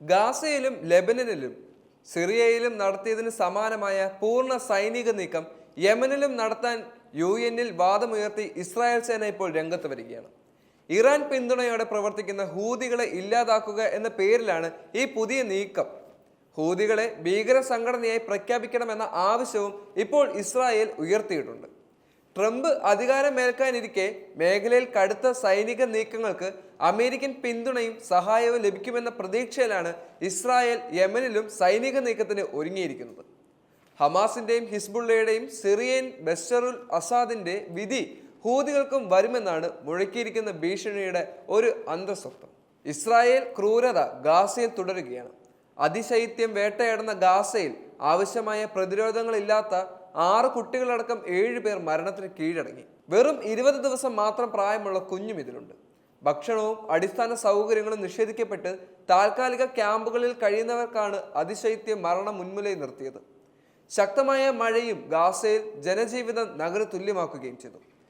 ഗാസയിലും ലെബനനിലും സിറിയയിലും നടത്തിയതിന് സമാനമായ പൂർണ സൈനിക നീക്കം യമനിലും നടത്താൻ യു എന്നിൽ വാദമുയർത്തി ഇസ്രായേൽ സേന ഇപ്പോൾ രംഗത്ത് വരികയാണ്. ഇറാൻ പിന്തുണയോടെ പ്രവർത്തിക്കുന്ന ഹൂതികളെ ഇല്ലാതാക്കുക എന്ന പേരിലാണ് ഈ പുതിയ നീക്കം. ഹൂതികളെ ഭീകര സംഘടനയായി പ്രഖ്യാപിക്കണമെന്ന ആവശ്യവും ഇപ്പോൾ ഇസ്രായേൽ ഉയർത്തിയിട്ടുണ്ട്. ട്രംപ് അധികാരമേൽക്കാനിരിക്കെ മേഖലയിൽ കടുത്ത സൈനിക നീക്കങ്ങൾക്ക് അമേരിക്കൻ പിന്തുണയും സഹായവും ലഭിക്കുമെന്ന പ്രതീക്ഷയിലാണ് ഇസ്രായേൽ യമനിലും സൈനിക നീക്കത്തിന് ഒരുങ്ങിയിരിക്കുന്നത്. ഹമാസിന്റെയും ഹിസ്ബുള്ളയുടെയും സിറിയൻ ബഷറുൽ അസാദിന്റെ വിധി ഹൂതികൾക്കും വരുമെന്നാണ് മുഴക്കിയിരിക്കുന്ന ഭീഷണിയുടെ ഒരു അന്തസ്വത്വം. ഇസ്രായേൽ ക്രൂരത ഗാസയിൽ തുടരുകയാണ്. അതിശൈത്യം വേട്ടയാടുന്ന ഗാസയിൽ ആവശ്യമായ പ്രതിരോധങ്ങളില്ലാത്ത ആറ് കുട്ടികളടക്കം ഏഴ് പേർ മരണത്തിന് കീഴടങ്ങി. വെറും ഇരുപത് ദിവസം മാത്രം പ്രായമുള്ള കുഞ്ഞും ഇതിലുണ്ട്. ഭക്ഷണവും അടിസ്ഥാന സൗകര്യങ്ങളും നിഷേധിക്കപ്പെട്ട് താൽക്കാലിക ക്യാമ്പുകളിൽ കഴിയുന്നവർക്കാണ് അതിശൈത്യം മരണം മുൻമുലയിൽ നിർത്തിയത്. ശക്തമായ മഴയും ഗാസയിൽ ജനജീവിതം നഗര തുല്യമാക്കുകയും ചെയ്തു.